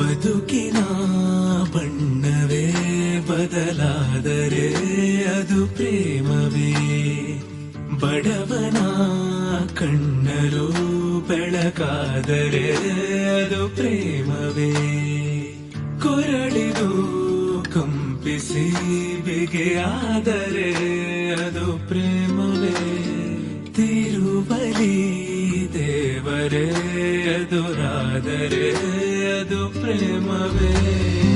ಬದುಕಿನ ಬಣ್ಣವೇ ಬದಲಾದರೆ ಅದು ಪ್ರೇಮವೇ. ಬಡವನ ಕಣ್ಣರು ಬೆಳಕಾದರೆ ಅದು ಪ್ರೇಮವೇ. ಕೊರಳಿದು ಕಂಪಿಸಿ ಬಿಗೆಯಾದರೆ ಅದು ಪ್ರೇಮವೇ ತಿರುಬಲಿ ದೇವರೇ ಎದುರಾದರೆ ಅದು ಪ್ರೇಮವೇ.